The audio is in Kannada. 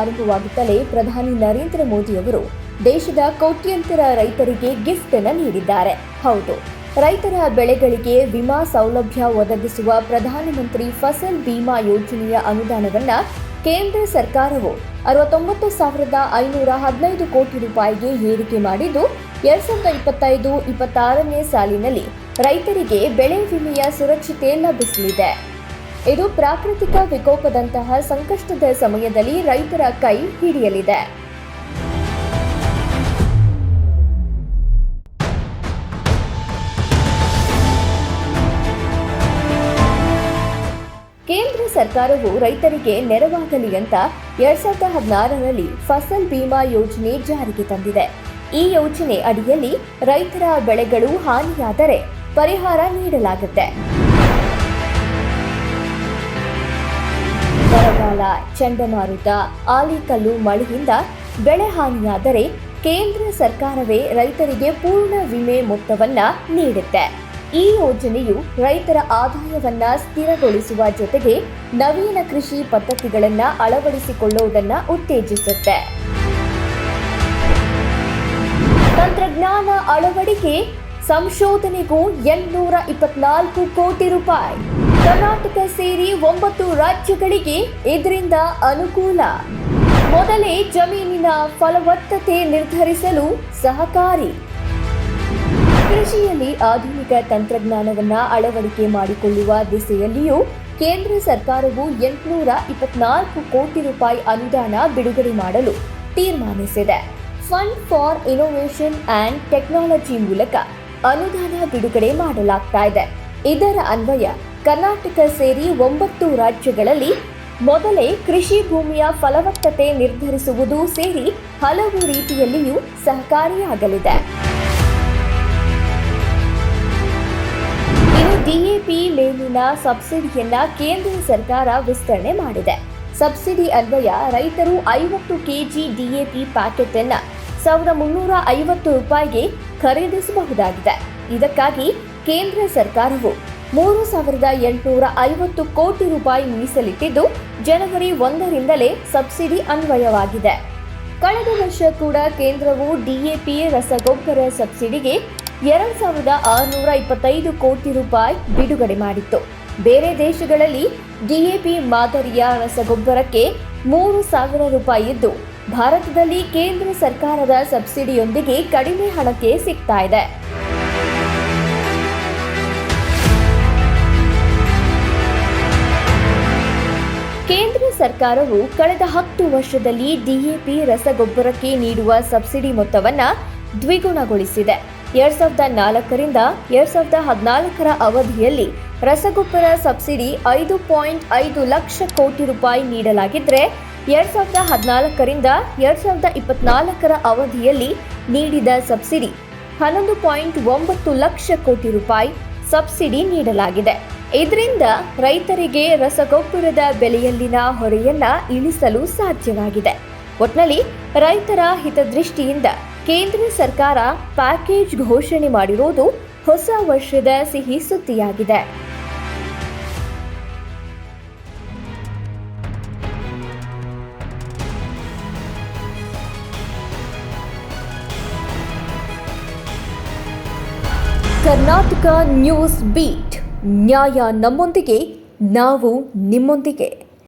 ಆರಂಭವಾಗುತ್ತಲೇ ಪ್ರಧಾನಿ ನರೇಂದ್ರ ಮೋದಿಯವರು ದೇಶದ ಕೋಟ್ಯಂತರ ರೈತರಿಗೆ ಗಿಫ್ಟ್ ಅನ್ನು ನೀಡಿದ್ದಾರೆ. ಹೌದು, ರೈತರ ಬೆಳೆಗಳಿಗೆ ವಿಮಾ ಸೌಲಭ್ಯ ಒದಗಿಸುವ ಪ್ರಧಾನಮಂತ್ರಿ ಫಸಲ್ ಬಿಮಾ ಯೋಜನೆಯ ಅನುದಾನವನ್ನು ಕೇಂದ್ರ ಸರ್ಕಾರವು ಅರವತ್ತೊಂಬತ್ತು ಸಾವಿರದ ಐನೂರ ಹದಿನೈದು ಕೋಟಿ ರೂಪಾಯಿಗೆ ಏರಿಕೆ ಮಾಡಿದ್ದು, ಎರಡ್ ಸಾವಿರದ ಇಪ್ಪತ್ತೈದು, ಇಪ್ಪತ್ತಾರನೇ ಸಾಲಿನಲ್ಲಿ ರೈತರಿಗೆ ಬೆಳೆ ವಿಮೆಯ ಸುರಕ್ಷತೆ ಲಭಿಸಲಿದೆ. ಇದು ಪ್ರಾಕೃತಿಕ ವಿಕೋಪದಂತಹ ಸಂಕಷ್ಟದ ಸಮಯದಲ್ಲಿ ರೈತರ ಕೈ ಹಿಡಿಯಲಿದೆ. ಕೇಂದ್ರ ಸರ್ಕಾರವು ರೈತರಿಗೆ ನೆರವಾಗಲಿ ಅಂತ ಎರಡ್ ಸಾವಿರದ ಹದಿನಾರರಲ್ಲಿ ಫಸಲ್ ಬಿಮಾ ಯೋಜನೆ ಜಾರಿಗೆ ತಂದಿದೆ. ಈ ಯೋಜನೆ ಅಡಿಯಲ್ಲಿ ರೈತರ ಬೆಳೆಗಳು ಹಾನಿಯಾದರೆ ಪರಿಹಾರ ನೀಡಲಾಗುತ್ತೆ. ಬರಗಾಲ ಚಂಡಮಾರುತ, ಆಲಿಕಲ್ಲು ಮಳೆಯಿಂದ ಬೆಳೆ ಹಾನಿಯಾದರೆ ಕೇಂದ್ರ ಸರ್ಕಾರವೇ ರೈತರಿಗೆ ಪೂರ್ಣ ವಿಮೆ ಮೊತ್ತವನ್ನ ನೀಡುತ್ತೆ. ಈ ಯೋಜನೆಯು ರೈತರ ಆದಾಯವನ್ನ ಸ್ಥಿರಗೊಳಿಸುವ ಜೊತೆಗೆ ನವೀನ ಕೃಷಿ ಪದ್ಧತಿಗಳನ್ನ ಅಳವಡಿಸಿಕೊಳ್ಳುವುದನ್ನ ಉತ್ತೇಜಿಸುತ್ತೆ. ತಂತ್ರಜ್ಞಾನ ಅಳವಡಿಕೆ, ಸಂಶೋಧನೆಗೂ ಎಂಟುನೂರ ಇಪ್ಪತ್ನಾಲ್ಕು ಕೋಟಿ ರೂಪಾಯಿ. ಕರ್ನಾಟಕ ಸೇರಿ ಒಂಬತ್ತು ರಾಜ್ಯಗಳಿಗೆ ಇದರಿಂದ ಅನುಕೂಲ. ಮೊದಲೇ ಜಮೀನಿನ ಫಲವತ್ತತೆ ನಿರ್ಧರಿಸಲು ಸಹಕಾರಿ. ಕೃಷಿಯಲ್ಲಿ ಆಧುನಿಕ ತಂತ್ರಜ್ಞಾನವನ್ನು ಅಳವಡಿಕೆ ಮಾಡಿಕೊಳ್ಳುವ ದಿಸೆಯಲ್ಲಿಯೂ ಕೇಂದ್ರ ಸರ್ಕಾರವು ಎಂಟುನೂರ ಇಪ್ಪತ್ನಾಲ್ಕು ಕೋಟಿ ರೂಪಾಯಿ ಅನುದಾನ ಬಿಡುಗಡೆ ಮಾಡಲು ತೀರ್ಮಾನಿಸಿದೆ. Fund for innovation and technology ಮೂಲಕ ಅನುದಾನ ಬಿಡುಗಡೆ ಮಾಡಲಾಗ್ತಾ ಇದೆ. ಇದರ ಅನ್ವಯ ಕರ್ನಾಟಕ ಸೇರಿ ಒಂಬತ್ತು ರಾಜ್ಯಗಳಲ್ಲಿ ಮೊದಲೇ ಕೃಷಿ ಭೂಮಿಯ ಫಲವತ್ತತೆ ನಿರ್ಧರಿಸುವುದು ಸೇರಿ ಹಲವು ರೀತಿಯಲ್ಲಿಯೂ ಸಹಕಾರಿಯಾಗಲಿದೆ. ಡಿಎಪಿ ಮೇಲಿನ ಸಬ್ಸಿಡಿಯನ್ನ ಕೇಂದ್ರ ಸರ್ಕಾರ ವಿಸ್ತರಣೆ ಮಾಡಿದೆ. ಸಬ್ಸಿಡಿ ಅನ್ವಯ ರೈತರು ಐವತ್ತು ಕೆಜಿ ಡಿಎಪಿ ಪ್ಯಾಕೆಟ್ ಅನ್ನ ಸಾವಿರದ ಮುನ್ನೂರ ಐವತ್ತು ರೂಪಾಯಿಗೆ ಖರೀದಿಸಬಹುದಾಗಿದೆ. ಇದಕ್ಕಾಗಿ ಕೇಂದ್ರ ಸರ್ಕಾರವು ಮೂರು ಸಾವಿರದ ಎಂಟುನೂರ ಐವತ್ತು ಕೋಟಿ ರೂಪಾಯಿ ಮೀಸಲಿಟ್ಟಿದ್ದು ಜನವರಿ ಒಂದರಿಂದಲೇ ಸಬ್ಸಿಡಿ ಅನ್ವಯವಾಗಿದೆ. ಕಳೆದ ವರ್ಷ ಕೂಡ ಕೇಂದ್ರವು ಡಿಎಪಿ ರಸಗೊಬ್ಬರ ಸಬ್ಸಿಡಿಗೆ ಎರಡು ಸಾವಿರದ ಆರುನೂರ ಇಪ್ಪತ್ತೈದು ಕೋಟಿ ರೂಪಾಯಿ ಬಿಡುಗಡೆ ಮಾಡಿತ್ತು. ಬೇರೆ ದೇಶಗಳಲ್ಲಿ ಡಿಎಪಿ ಮಾದರಿಯ ರಸಗೊಬ್ಬರಕ್ಕೆ ಮೂರು ಸಾವಿರ ರೂಪಾಯಿ ಇದ್ದು, ಭಾರತದಲ್ಲಿ ಕೇಂದ್ರ ಸರ್ಕಾರದ ಸಬ್ಸಿಡಿಯೊಂದಿಗೆ ಕಡಿಮೆ ಹಣಕ್ಕೆ ಸಿಗ್ತಾ ಇದೆ. ಕೇಂದ್ರ ಸರ್ಕಾರವು ಕಳೆದ ಹತ್ತು ವರ್ಷದಲ್ಲಿ ಡಿಎಪಿ ರಸಗೊಬ್ಬರಕ್ಕೆ ನೀಡುವ ಸಬ್ಸಿಡಿ ಮೊತ್ತವನ್ನು ದ್ವಿಗುಣಗೊಳಿಸಿದೆ. ಎರಡ್ ಸಾವಿರದ ನಾಲ್ಕರಿಂದ ಎರಡ್ ಸಾವಿರದ ಹದಿನಾಲ್ಕರ ಅವಧಿಯಲ್ಲಿ ರಸಗೊಬ್ಬರ ಸಬ್ಸಿಡಿ ಐದು ಪಾಯಿಂಟ್ ಐದು ಲಕ್ಷ ಕೋಟಿ ರೂಪಾಯಿ ನೀಡಲಾಗಿದ್ದರೆ ಎರಡ್ ಸಾವಿರದ ಹದಿನಾಲ್ಕರಿಂದ ಎರಡ್ ಸಾವಿರದ ಇಪ್ಪತ್ನಾಲ್ಕರ ಅವಧಿಯಲ್ಲಿ ನೀಡಿದ ಸಬ್ಸಿಡಿ ಹನ್ನೊಂದು ಪಾಯಿಂಟ್ ಒಂಬತ್ತು ಲಕ್ಷ ಕೋಟಿ ರೂಪಾಯಿ ಸಬ್ಸಿಡಿ ನೀಡಲಾಗಿದೆ. ಇದರಿಂದ ರೈತರಿಗೆ ರಸಗೊಬ್ಬರದ ಬೆಲೆಯಲ್ಲಿನ ಹೊರೆಯನ್ನ ಇಳಿಸಲು ಸಾಧ್ಯವಾಗಿದೆ. ಒಟ್ನಲ್ಲಿ ರೈತರ ಹಿತದೃಷ್ಟಿಯಿಂದ ಕೇಂದ್ರ ಸರ್ಕಾರ ಪ್ಯಾಕೇಜ್ ಘೋಷಣೆ ಮಾಡಿರುವುದು ಹೊಸ ವರ್ಷದ ಸಿಹಿ ಸುದ್ದಿಯಾಗಿದೆ. Karnataka news beat. ನ್ಯಾಯ ನಮ್ಮೊಂದಿಗೆ ನಾವು ನಿಮ್ಮೊಂದಿಗೆ.